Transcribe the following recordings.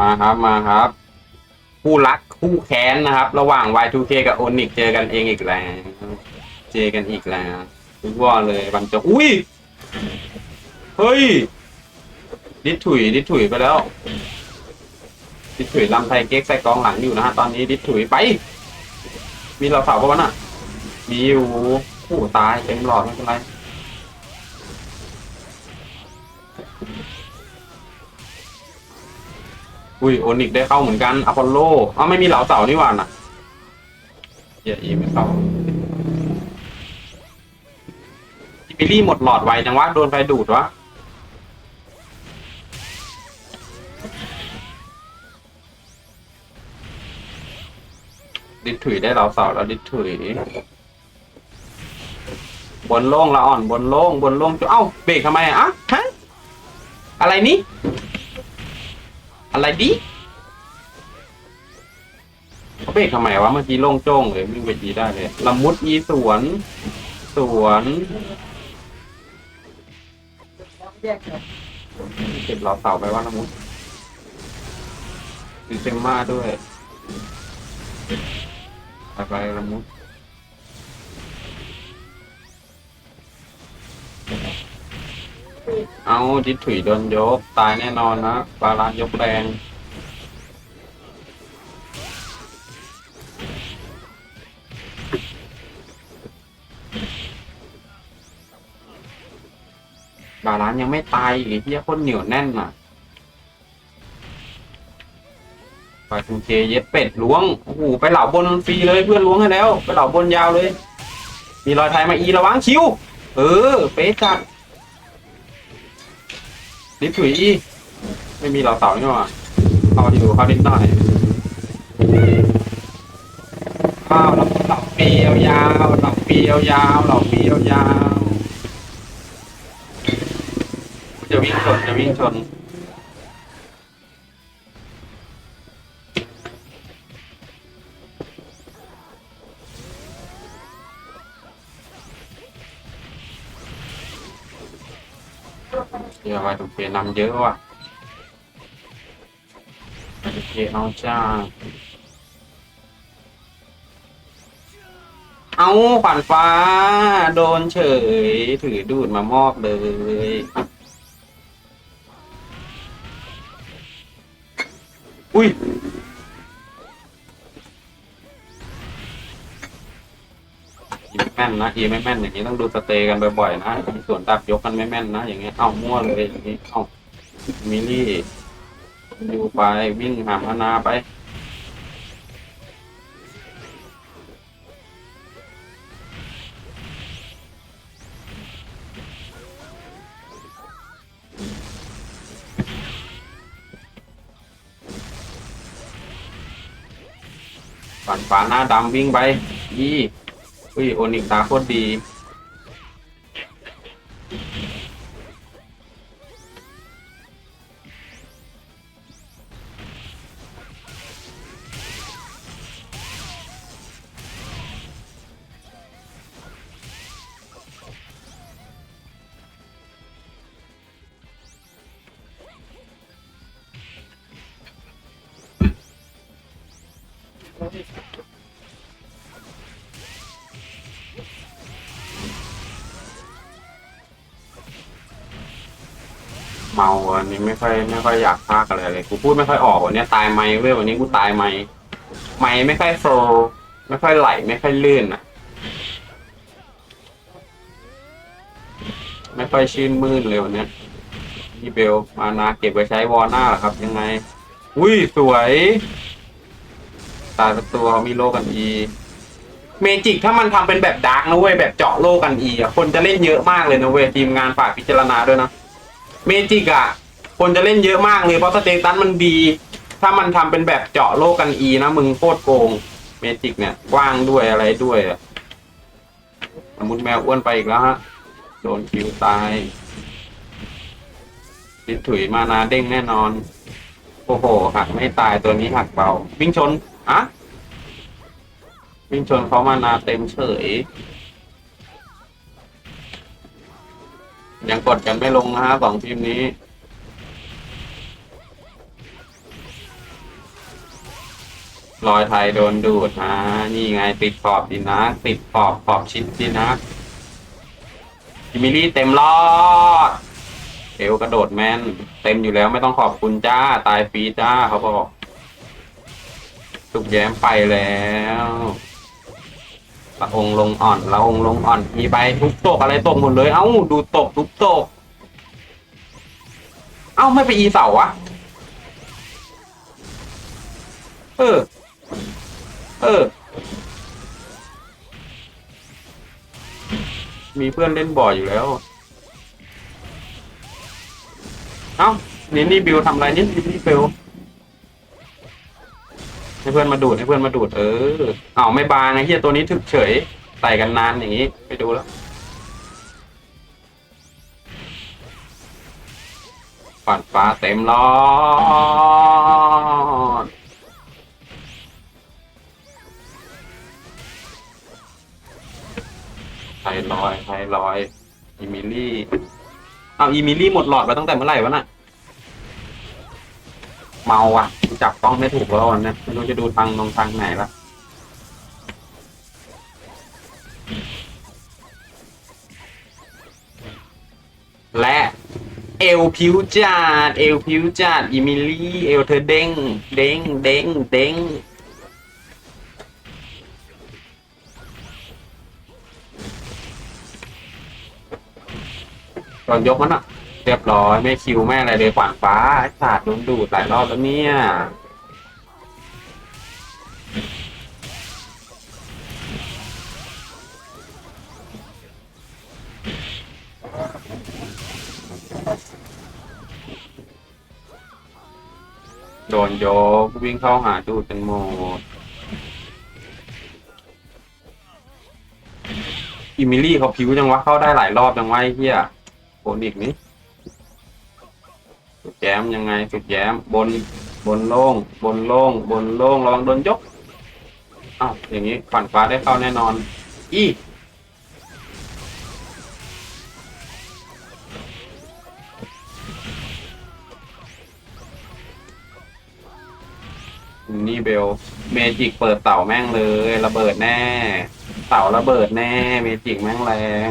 มาครับมาครับ คู่รักคู่แค้นนะครับ ระหว่าง Y2K กับ Onyx เจอกันเองอีกแล้ว เจอกันอีกแล้วทุกว่าเลยบรรจบอุ้ย เฮ้ย ดิถุย ดิถุยไปแล้ว ดิถุยลำไทยเก๊กใส่กองหลังอยู่นะฮะ ตอนนี้ดิถุยไป มีเราเสาปะวะน่ะ มีอยู่โอ้โหตายเต็มหลอดไม่เป็นไร อุ้ยโอนิกได้เข้าเหมือนกันอพอลโลอ้าไม่มีเหลาเสานี่หว่าน่ะเหี้ยอีไม่เข้าจิบิลี่หมดหลอดไวจังวะโดนไฟดูดวะดิถุยได้เหลาเสาแล้วดิถุยบนโล่งละอ่อนบนโล่งบนโล่งจุเอ้าเบรกทำไมอะอะฮะอะไรนี่ อะไรดิเขาเบรกทำไมวะเมื่อกี้โล่งโจ้งเลยวิ่งไปดีได้เลยละมุดอีสวน สวนเก็บเราเสาไปว่าละมุดคือเซมมาด้วยไปไปละมุด เอาดิดถุยโดนยก ตายแน่นอนนะบาลานยกแรงบาลานยังไม่ตายอีกเฮียคนเหนียวแน่นอะไปทูเจเย็ดเป็ดล้วง โอ้โห ไปเหล่าบนฟรีเลยเพื่อนล้วงให้แล้ว ไปเหล่าบนยาวเลย มีรอยไทยมาอีระวังคิว เออ เป๊ะจัด ดิบถุยอีไม่มีเหล่าเสานี่หว่าเอาอยู่เขาดินหน่อยข้าวเราเหล่าปียาวเหล่าปียาวเหล่าปียาวจะวิ่งชนจะวิ่งชน เดี๋ยวไปถูกเคนำเยอะว่ะไปถูกเคเอาจ้าเอาขวัญฟ้า โดนเฉย ถือดูดมามอบเลยอุ้ย นะอีไม่แม่นอย่างนี้ต้องดูสเตย์กันบ่อยๆนะส่วนดับยกกันไม่แม่นนะอย่างเงี้ยเอามั่วเลยอย่างนี้เอามิลี่อยู่ไปวิ่งหามานาไปฝันฝาหน้าดำวิ่งไปยี่ อุ้ยโอนิกตาโคตรดี เมาวันนี้ไม่ค่อยไม่ค่อยอยากพากอะไรเลยกูพูดไม่ค่อยออกวันนี้ตายไม่เว้ยวันนี้กูตายไม่ไม่ไม่ค่อยโฟล์ไม่ค่อยไหลไม่ค่อยลื่นอะ ไม่ค่อยชื่นมื่นเลยวันนี้พี่เบลมานาเก็บไว้ใช้วอลหน้าเหรอครับยังไง อุ้ยสวย ตายสักตัวมีโลกันอีเมจิกถ้ามันทำเป็นแบบดาร์กนะเว้ยแบบเจาะโลกันอีอะคนจะเล่นเยอะมากเลยนะเว้ยทีมงานฝากพิจารณาด้วยนะ เมจิกอะ คนจะเล่นเยอะมากเลยเพราะสเตตัสมันดี ถ้ามันทำเป็นแบบเจาะโลกกันอีนะ มึงโคตรโกง เมจิกเนี่ยกว้างด้วยอะไรด้วยอะสมมุติแมวอ้วนไปอีกแล้วฮะ โดนคิวตายดิดถุยมานาเด้งแน่นอน โอ้โห หักไม่ตายตัวนี้หักเบา วิ่งชนอะวิ่งชนเขามานาเต็มเฉย ยังกดกันไม่ลงนะฮะสองทีมนี้รอยไทยโดนดูดอ่านี่ไงติดขอบดีนะ ติดขอบขอบชิดดีนะจิมิลี่เต็มรอดเอวกระโดดแม่น เต็มอยู่แล้วไม่ต้องขอบคุณจ้า ตายฟรีจ้าเขาบอกสุกแย้มไปแล้ว ละองค์ลงอ่อนละองค์ลงอ่อน มีใบทุกตกอะไรตกหมดเลย เอ้าดูตกทุกตก เอ้าไม่ไปอีเสาวะ เออ เออ มีเพื่อนเล่นบ่อยอยู่แล้ว เอ้านี่นี่บิวทำอะไรนี่นี่บิว ให้เพื่อนมาดูดให้เพื่อนมาดูดเออเอาไม่บางไอ้เหี้ยตัวนี้ถึกเฉยใส่กันนานอย่างนี้ไปดูแล้วฝันฟ้าเต็มรอดไทรอยไทรอยอีมิลี่ เอาอีมิลี่หมดหลอดไปตั้งแต่เมื่อไหร่วะน่ะ เมาอะจับกล้องไม่ถูกแล้ววันเนี้ยไม่รู้จะดูทางลงทางไหนละและเอวผิวจัดเอวผิวจัดอีมิลี่เอวเธอเด้งเด้งเด้งเด้งตอนยกมันอะ เรียบร้อยไม่คิวแม่อะไรเลยขวางฟ้าไอ้ศาสตร์โดนดูดหลายรอบแล้วเนี่ย โดนโยกวิ่งเข้าหาดูดกันหมดอิมิลี่เขาผิวจังวะเข้าได้หลายรอบจังวะไอ้เหี้ยโอนอีกนี่ สุดแย้มยังไงสุดแย้มบนบนโล่งบนโล่งบนโล่งระวังโดนยกอ้าวอย่างนี้ฝันฟ้าได้เข้าแน่นอน อีนี่เบลเมจิกเปิดเต่าแม่งเลย ระเบิดแน่ เต่าระเบิดแน่ เมจิกแม่งแรง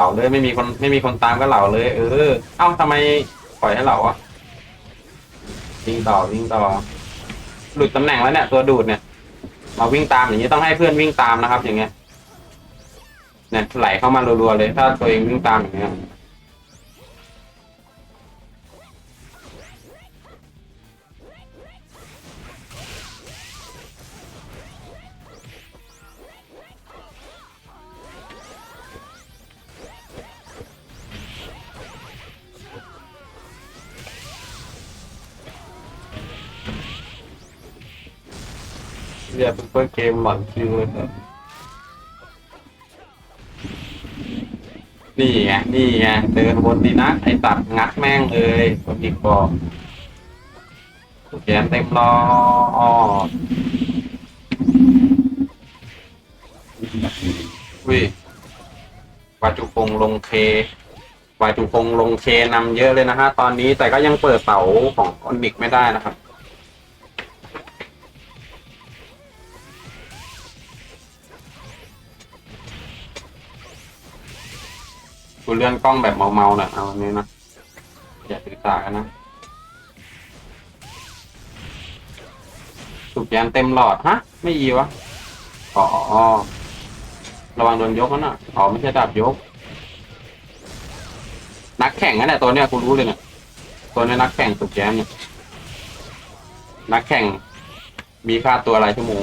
เหล่าเลยไม่มีคนไม่มีคนตามก็เหล่าเลย เออ เอ้าทำไมปล่อยให้เหล่าอะวิ่งต่อวิ่งต่อหลุดตำแหน่งแล้วเนี่ย ตัวดูดเนี่ยมาวิ่งตามอย่างนี้ต้องให้เพื่อนวิ่งตามนะครับ อย่างเงี้ยเนี่ยไหลเข้ามารัวๆเลย ถ้าตัวเองวิ่งตามอย่างเงี้ย เรียเป็นเพื่อเกมหลอนคิวเลยครับ นี่ไง นี่ไงเดินบนดีนะ ไอ้ตัดงัดแม่งเลยคนอีกบอกแขนเต็มรอวิวาจุพงลงเควาจุพงลงเคนำเยอะเลยนะฮะ ตอนนี้แต่ก็ยังเปิดเสาของออนิกไม่ได้นะครับ กูเลื่อนกล้องแบบเมาๆหน่อยเอาอันนี้นะอย่าถือสากันนะสุกยานเต็มหลอดฮะ ไม่อีวะอ๋อระวังโดนยกนั่นน่ะอ๋อไม่ใช่ดาบยก นักแข่งนั่นแหละตัวเนี้ยกูรู้เลยเนี่ยตัวเนี้ยนักแข่งสุกแย้มเนี่ยนักแข่งมีค่าตัวรายชั่วโมง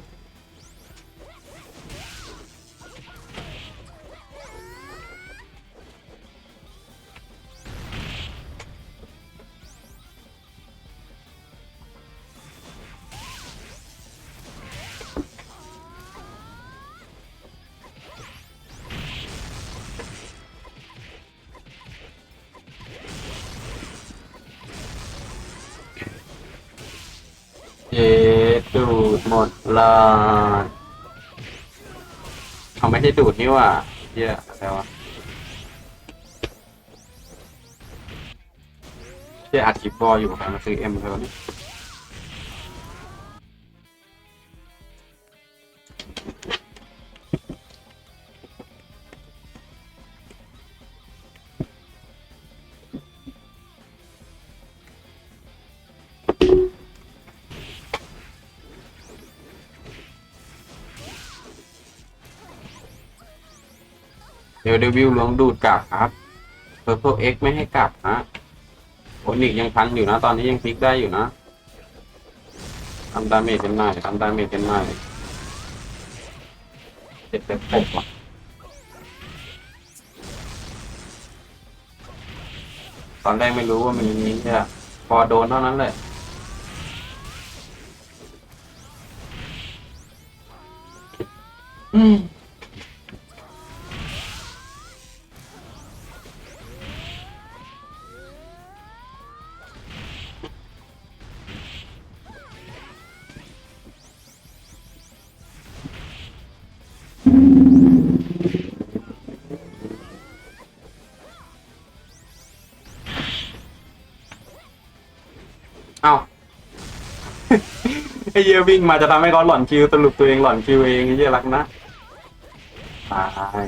ดูดหมดเลยเขาไม่ใช่ดูดนี่ว่าเยอะอะไรวะเยอะอัดคลิปบออยู่ใครมาซื้อเอ็มเท่านี้ เดี๋ยวเดวิลลองดูดกลับครับเพอร์เพเอ็กไม่ให้กลับฮะโอนิกยังพังอยู่นะ ตอนนี้ยังพลิกได้อยู่นะทำดาเมจเป็นหน่อยทำดาเมจเป็นหน่อยเจ็บเต็มปกอะตอนแรกไม่รู้ว่ามันมีนี้เนี่ยพอโดนเท่านั้นแหละอืม เอ้าไอ้เหี้ยวิ่งมาจะทำให้เขาหล่อนคิวสรุปตัวเองหล่อนคิวเองไอ้เหี้ยรักนะตาย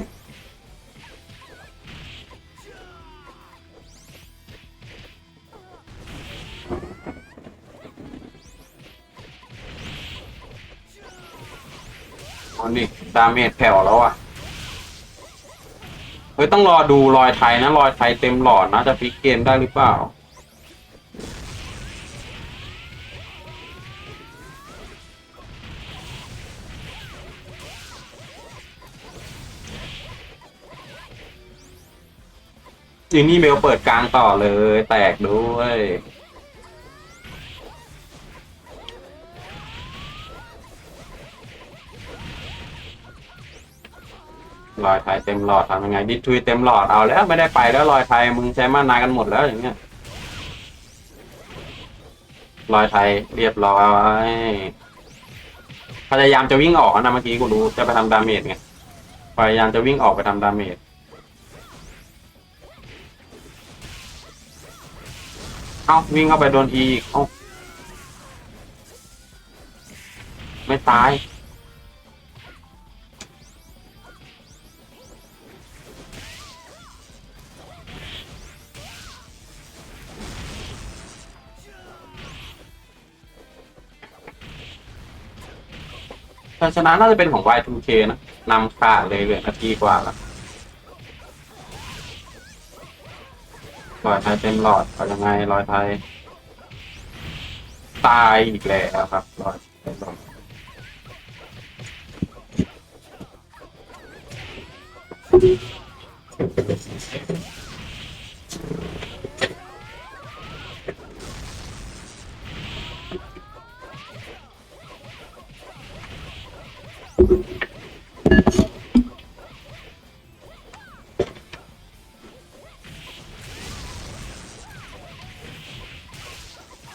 อ๋อนี่ดาเมจแผ่วแล้วอะ เฮ้ย ต้องรอดูรอยไทยนะ รอยไทยเต็มหลอดนะ จะพลิกเกมได้หรือเปล่าจีนี่เบลเปิดกลางต่อเลย แตกด้วย รอยไทยเต็มหลอดทำยังไงดิทุยเต็มหลอดเอาแล้วไม่ได้ไปแล้วรอยไทยมึงใช้มานากันหมดแล้วอย่างเงี้ยรอยไทยเรียบร้อยพยายามจะวิ่งออกนะเมื่อกี้กูรู้จะไปทำดาเมจไงพยายามจะวิ่งออกไปทำดาเมจเอ้าวิ่งเข้าไปโดนอีก เอ้าไม่ตาย ชัยชนะน่าจะเป็นของ Y2K นะนำขาดเลยเหลือนาทีกว่าแล้วรอยไทยเต็มหลอดเอายังไงรอยไทยตายอีกแล้วครับรอยเต็มหลอด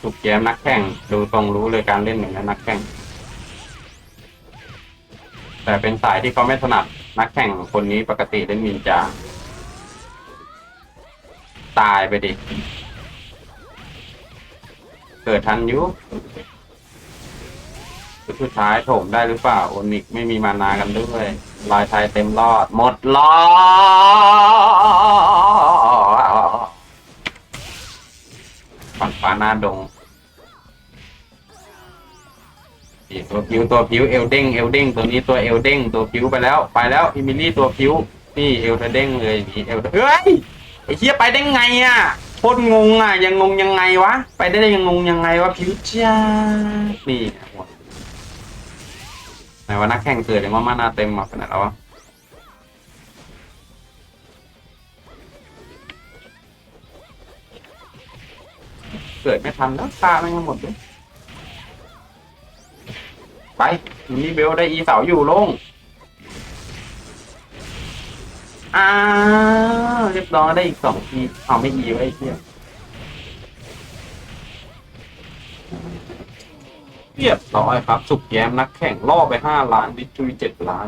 ถูกแย้มนักแข่งดูตรงรู้เลยการเล่นอย่งนี้นนักแข่ง แต่เป็นสายที่เขาไม่ถนัดนักแข่งคนนี้ปกติเล่นนินจา ตายไปดิ เกิดทันยุสุดท้ายโถมได้หรือเปล่า โอนิกไม่มีมานากันด้วย ลายไทยเต็มรอด หมดรอดาดงนี่ตัวผิวตัวผิวเอลเด้งเอลเด้งตัวนี้ตัวเอลเด้งตัวผิวไปแล้ว ไปแล้วอิมิลี่ตัวผิวนี่เอลเธอเด้งเลยนี่เอลเฮ้ยไอ้เหี้ยไปได้ไงอะโคตรงงอะยังงงยังไงวะไปได้ยังงงยังไงวะผิวจ้านี่หมดไหนว่านักแข่งเกิดยังว่ามานาเต็มมาขนาดแล้ววะ กิดไม่ทันแล้วตาไม่งหมดเลยไปนี่เบลได้อีเสาอยู่ลงอ้าวเรียบร้อยได้อีกสองทีเอาไม่อีไว้ไอ้เที่ยเรียบร้อยครับ สุกแย้มนักแข่งล่อไปห้าล้านดิจุยเจ็ดล้าน